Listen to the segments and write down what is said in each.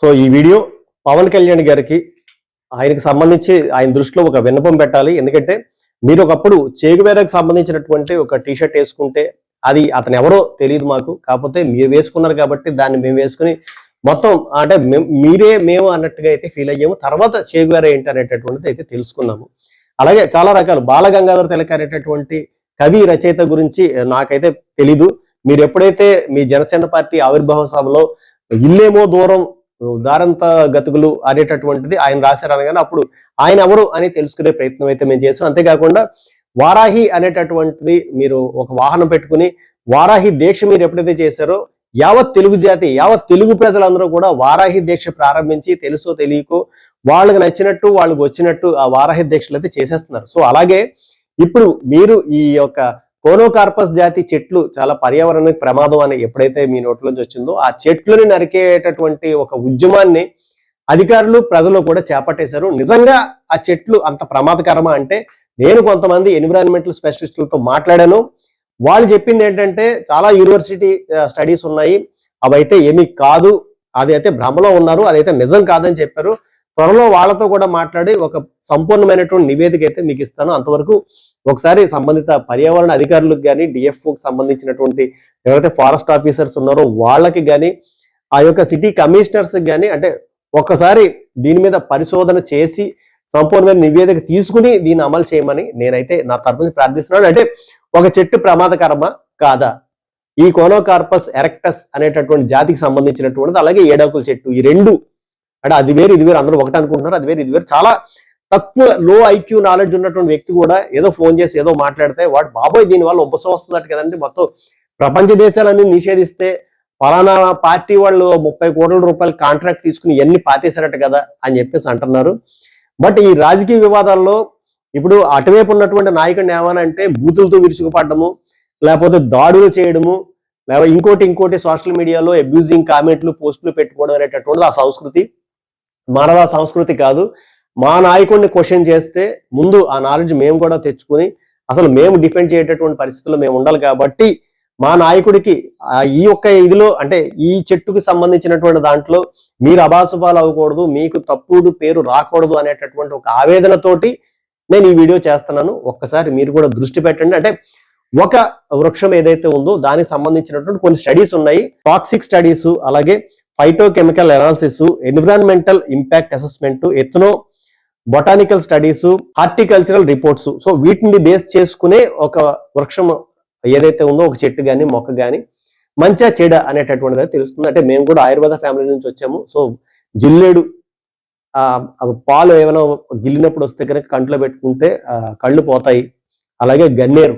So ఈ video Pawan Kalyan గారికి ఆయనకి సంబంధించి ఆయన దృష్టిలో ఒక విన్నపం పెట్టాలి. ఎందుకంటే మీరు ఒకప్పుడు చేగువేరకు సంబంధించినటువంటి ఒక టీ షర్ట్ వేసుకుంటే అది అతను ఎవరో తెలియదు మాకు. కాకపోతే మీరు వేసుకున్నారు కాబట్టి దాన్ని మేము వేసుకుని మొత్తం అంటే మీరే మేము అన్నట్టుగా అయితే ఫీల్ అయ్యాము. తర్వాత చేగువేర ఏంటి అనేటటువంటిది అయితే తెలుసుకున్నాము. అలాగే చాలా రకాలు బాలగంగాధర తిలక్ అనేటటువంటి కవి రచయిత గురించి నాకైతే తెలీదు. మీరు ఎప్పుడైతే మీ జనసేన పార్టీ ఆవిర్భావ సభలో ఇల్లేమో దూరం దారంత గతుకులు అనేటటువంటిది ఆయన రాశారు అనగానే అప్పుడు ఆయన ఎవరు అని తెలుసుకునే ప్రయత్నం అయితే మేము చేసాం అంతేకాకుండా వారాహి అనేటటువంటిది మీరు ఒక వాహనం పెట్టుకుని వారాహి దీక్ష మీరు ఎప్పుడైతే చేశారో యావత్ తెలుగు జాతి యావత్ తెలుగు ప్రజలందరూ కూడా వారాహి దీక్ష ప్రారంభించి తెలుసో తెలియకో వాళ్ళకి నచ్చినట్టు వాళ్ళకి వచ్చినట్టు ఆ వారాహి దీక్షలు అయితే చేసేస్తున్నారు. సో అలాగే ఇప్పుడు మీరు ఈ యొక్క కోనోకార్పస్ జాతి చెట్లు చాలా పర్యావరణానికి ప్రమాదం అని ఎప్పుడైతే మీ నోట్లోంచి వచ్చిందో ఆ చెట్లని నరికేటటువంటి ఒక ఉద్యమాన్ని అధికారులు ప్రజలు కూడా చేపట్టేశారు. నిజంగా ఆ చెట్లు అంత ప్రమాదకరమా అంటే నేను కొంతమంది ఎన్విరాన్మెంటల్ స్పెషలిస్టులతో మాట్లాడాను. వాళ్ళు చెప్పింది ఏంటంటే చాలా యూనివర్సిటీ స్టడీస్ ఉన్నాయి. అవైతే ఏమీ కాదు. అది అయితే భ్రమలో ఉన్నారు. అదైతే నిజం కాదని చెప్పారు. త్వరలో వాళ్ళతో కూడా మాట్లాడి ఒక సంపూర్ణమైనటువంటి నివేదిక అయితే మీకు ఇస్తాను. అంతవరకు ఒకసారి సంబంధిత పర్యావరణ అధికారులకు కానీ డిఎఫ్ఓకి సంబంధించినటువంటి ఎవరైతే ఫారెస్ట్ ఆఫీసర్స్ ఉన్నారో వాళ్ళకి కానీ ఆ యొక్క సిటీ కమిషనర్స్ కానీ అంటే ఒక్కసారి దీని మీద పరిశోధన చేసి సంపూర్ణమైన నివేదిక తీసుకుని దీన్ని అమలు చేయమని నేనైతే నా తరపు నుంచి ప్రార్థిస్తున్నాను. అంటే ఒక చెట్టు ప్రమాదకరమా? కాదా? ఈ కోనోకార్పస్ ఎరెక్టస్ అనేటటువంటి జాతికి సంబంధించినటువంటిది అలాగే ఏడాకుల చెట్టు ఈ రెండు అంటే అది వేరు ఇది వేరు అందరూ ఒకటి అనుకుంటున్నారు అది వేరు ఇది వేరు. చాలా తక్కువ లో ఐక్యూ నాలెడ్జ్ ఉన్నటువంటి వ్యక్తి కూడా ఏదో ఫోన్ చేసి ఏదో మాట్లాడితే వాడు బాబోయ్ దీనివల్ల వల్ల వస్తుందట కదండి. మొత్తం ప్రపంచ దేశాలన్నీ నిషేధిస్తే ఫలానా పార్టీ వాళ్ళు ముప్పై కోట్ల రూపాయలు కాంట్రాక్ట్ తీసుకుని ఎన్ని పాతేశారట కదా అని చెప్పేసి అంటున్నారు. బట్ ఈ రాజకీయ వివాదాల్లో ఇప్పుడు అటువైపు ఉన్నటువంటి నాయకుడిని ఏమనంటే బూతులతో విరుచుకుపడము లేకపోతే దాడులు చేయడము లేకపోతే ఇంకోటి ఇంకోటి సోషల్ మీడియాలో అబ్యూజింగ్ కామెంట్లు పోస్టులు పెట్టుకోవడం అనేటటువంటిది ఆ సంస్కృతి. మానవ సంస్కృతి కాదు. మా నాయకుడిని క్వశ్చన్ చేస్తే ముందు ఆ నాలెడ్జ్ మేము కూడా తెచ్చుకుని అసలు మేము డిఫెండ్ చేసేటటువంటి పరిస్థితుల్లో మేము ఉండాలి కాబట్టి మా నాయకుడికి ఈ యొక్క ఇదిలో అంటే ఈ చెట్టుకు సంబంధించినటువంటి దాంట్లో మీరు అబాసుపాలు అవ్వకూడదు మీకు తప్పుడు పేరు రాకూడదు అనేటటువంటి ఒక ఆవేదనతోటి నేను ఈ వీడియో చేస్తున్నాను. ఒక్కసారి మీరు కూడా దృష్టి పెట్టండి. అంటే ఒక వృక్షం ఏదైతే ఉందో దానికి సంబంధించినటువంటి కొన్ని స్టడీస్ ఉన్నాయి. టాక్సిక్ స్టడీస్ అలాగే phytochemical analysis environmental impact assessment ethnobotanical studies horticultural reports so వీటిని బేస్ చేసుకునే ఒక వృక్షం ఏదైతే ఉందో ఒక చెట్టు కానీ మొక్క కానీ మంచిగా చెడ అనేటటువంటిది తెలుస్తుంది. అంటే మేము కూడా ఆయుర్వేద ఫ్యామిలీ నుంచి వచ్చాము. సో జిల్లేడు పాలు ఏమైనా గిల్లినప్పుడు వస్తే కనుక కంట్లో పెట్టుకుంటే కళ్ళు పోతాయి. అలాగే గన్నేరు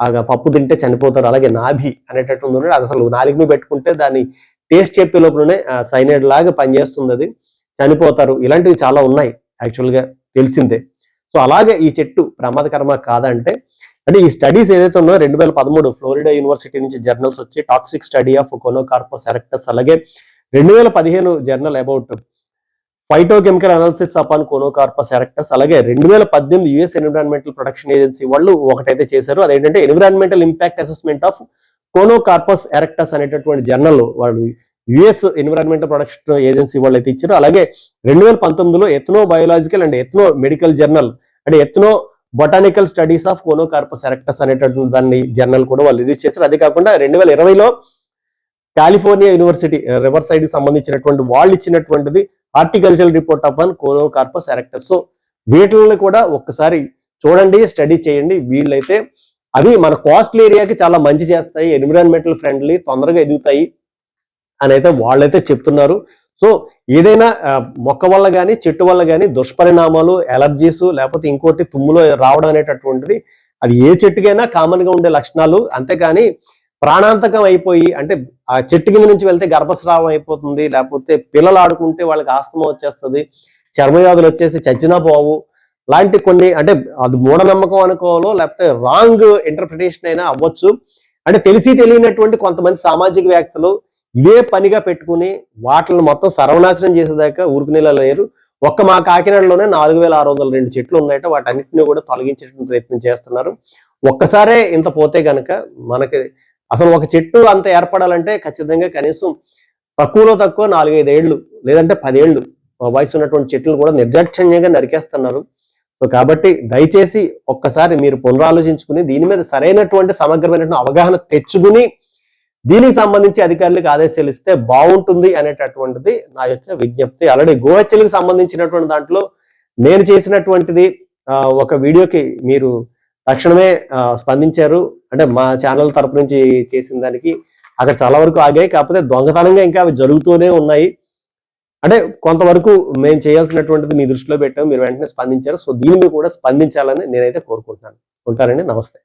ఆ పప్పు తింటే చనిపోతారు. అలాగే నాభి అనేటట్టు ఉంది. అది అసలు నాలుగు మీద పెట్టుకుంటే దాన్ని టేస్ట్ చెప్పే లోపలనే సైనైడ్ లాగా పనిచేస్తుంది అది చనిపోతారు. ఇలాంటివి చాలా ఉన్నాయి. యాక్చువల్గా తెలిసిందే. సో అలాగే ఈ చెట్టు ప్రమాదకరమా కాదంటే అంటే ఈ స్టడీస్ ఏదైతే ఉన్నాయో రెండు వేల పదమూడు ఫ్లోరిడా యూనివర్సిటీ నుంచి జర్నల్స్ వచ్చి toxic study of Conocarpus erectus అలాగే రెండు వేల పదిహేను journal about phytochemical analysis upon Conocarpus erectus అలాగే రెండు వేల పద్దెనిమిది యుఎస్ ఎన్విరాన్మెంటల్ ప్రొటెక్షన్ ఏజెన్సీ వాళ్ళు ఒకటైతే చేశారు. అదేంటంటే environmental impact assessment of Conocarpus erectus అనేటటువంటి జర్నల్ వాళ్ళు యుఎస్ ఎన్విరాన్మెంటల్ ప్రొడక్షన్ ఏజెన్సీ వాళ్ళు అయితే ఇచ్చారు. అలాగే రెండు వేల పంతొమ్మిదిలో ethno biological and ethno medical journal అంటే ethnobotanical studies of Conocarpus erectus అనేటటువంటి దాన్ని జర్నల్ కూడా వాళ్ళు రిలీజ్ చేశారు. అదే కాకుండా రెండు వేల ఇరవైలో కాలిఫోర్నియా యూనివర్సిటీ రివర్ సైడ్ సంబంధించినటువంటి వాళ్ళు ఇచ్చినటువంటిది horticulture report of on Conocarpus erectus so వీటిని కూడా ఒక్కసారి చూడండి స్టడీ చేయండి. వీళ్ళైతే అవి మన కోస్టల్ ఏరియాకి చాలా మంచి చేస్తాయి ఎన్విరాన్మెంటల్ ఫ్రెండ్లీ తొందరగా ఎదుగుతాయి అని అయితే వాళ్ళైతే చెప్తున్నారు. సో ఏదైనా మొక్క వల్ల కానీ చెట్టు వల్ల కానీ దుష్పరిణామాలు ఎలర్జీస్ లేకపోతే ఇంకోటి తుమ్ములో రావడం అనేటటువంటిది అది ఏ చెట్టుకైనా కామన్గా ఉండే లక్షణాలు. అంతేకాని ప్రాణాంతకం అయిపోయి అంటే ఆ చెట్టు కింద నుంచి వెళ్తే గర్భస్రావం అయిపోతుంది లేకపోతే పిల్లలు ఆడుకుంటే వాళ్ళకి ఆస్తమా వచ్చేస్తుంది చర్మవ్యాధులు వచ్చేసి చచ్చినా పోవు లాంటి కొన్ని అంటే అది మూఢనమ్మకం అనుకోవాలో లేకపోతే రాంగ్ ఇంటర్ప్రిటేషన్ అయినా అవ్వచ్చు. అంటే తెలిసి తెలియనటువంటి కొంతమంది సామాజిక వ్యక్తులు ఇదే పనిగా పెట్టుకుని వాటిని మొత్తం సర్వనాశనం చేసేదాకా ఊరుకునేలా లేరు. ఒక్క మా కాకినాడలోనే నాలుగు వేల ఆరు వందల రెండు చెట్లు ఉన్నాయట. వాటన్నిటిని కూడా తొలగించేటువంటి ప్రయత్నం చేస్తున్నారు. ఒక్కసారే ఇంత పోతే గనక మనకి అసలు ఒక చెట్టు అంత ఏర్పడాలంటే ఖచ్చితంగా కనీసం తక్కువలో తక్కువ నాలుగైదేళ్ళు ఏళ్ళు లేదంటే పదేళ్ళు వయసు ఉన్నటువంటి చెట్లు కూడా నిర్దాక్షిణ్యంగా నరికేస్తున్నారు. సో కాబట్టి దయచేసి ఒక్కసారి మీరు పునరాలోచించుకుని దీని మీద సరైనటువంటి సమగ్రమైనటువంటి అవగాహన తెచ్చుకుని దీనికి సంబంధించి అధికారులకు ఆదేశాలు ఇస్తే బాగుంటుంది అనేటటువంటిది నా యొక్క విజ్ఞప్తి. ఆల్రెడీ గోహెచ్చలకు సంబంధించినటువంటి దాంట్లో నేను చేసినటువంటిది ఒక వీడియోకి మీరు తక్షణమే స్పందించారు. అంటే మా ఛానల్ తరపు నుంచి చేసిన దానికి అక్కడ చాలా వరకు ఆగాయి. కాకపోతే దొంగతనంగా ఇంకా అవి జరుగుతూనే ఉన్నాయి. అంటే కొంతవరకు మేము చేయాల్సినటువంటిది మీ దృష్టిలో పెట్టాం మీరు వెంటనే స్పందించారు. సో దీని మీద కూడా స్పందించాలని నేనైతే కోరుకుంటున్నాను. ఉంటారండి. నమస్తే.